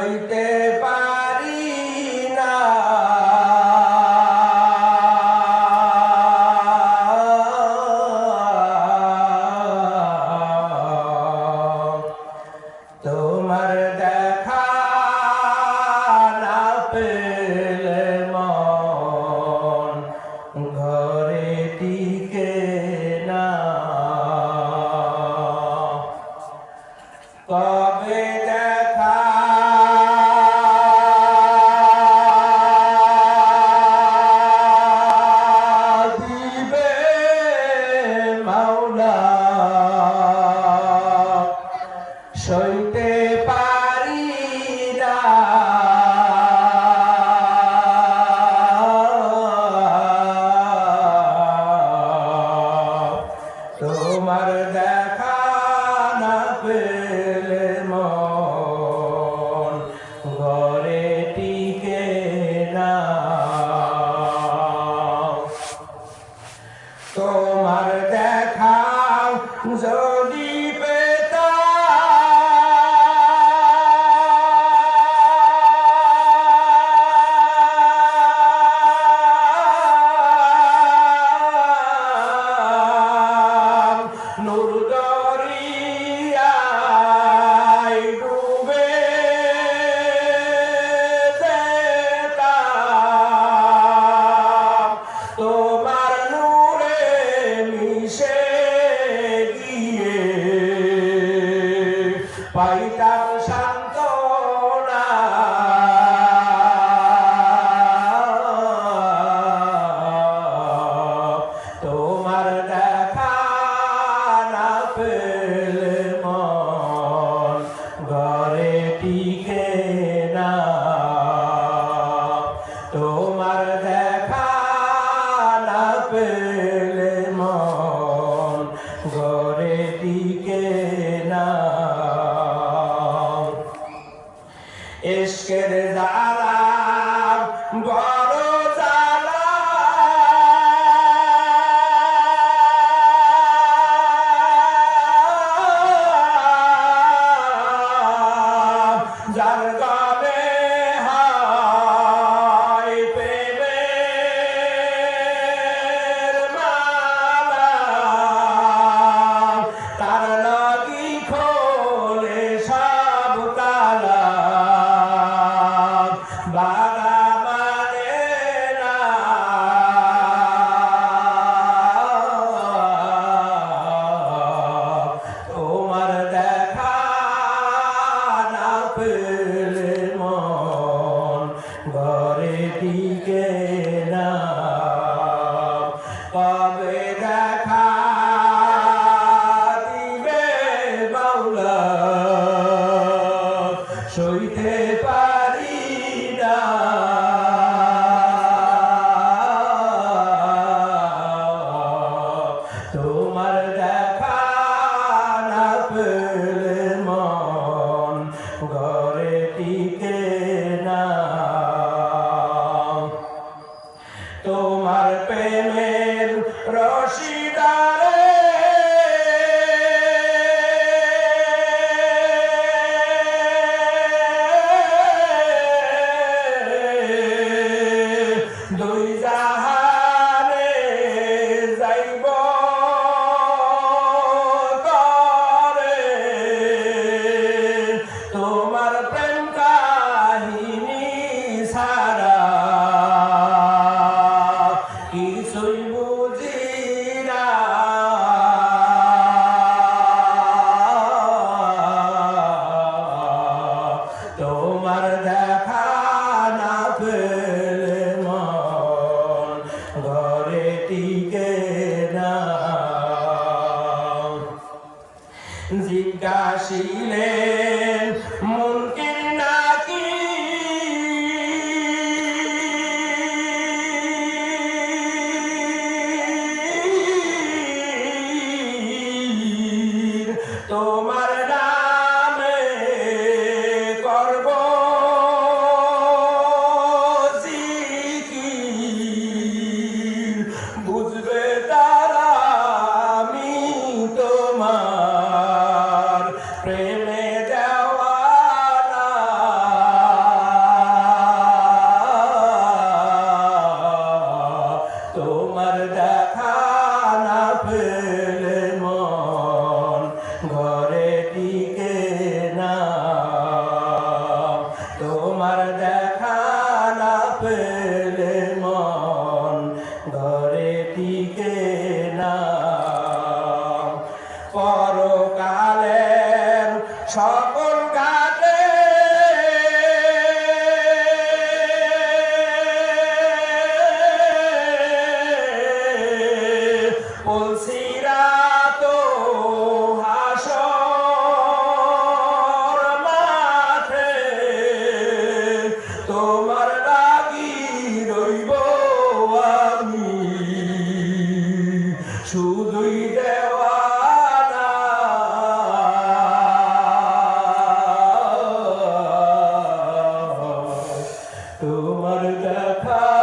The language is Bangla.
Are you there? নুরুদা ছেড়ে দে ঘরে টিকে না পাবে দেখা দিবে বাউলা সইতে দুই জাহাজ তোমার দেখা না পেলে মন ঘরে টিকে না। জিজ্ঞাসিলেন মনকে তোমার দেখা না পেলে মন ঘরে টিকে না। পরকালের সব the power.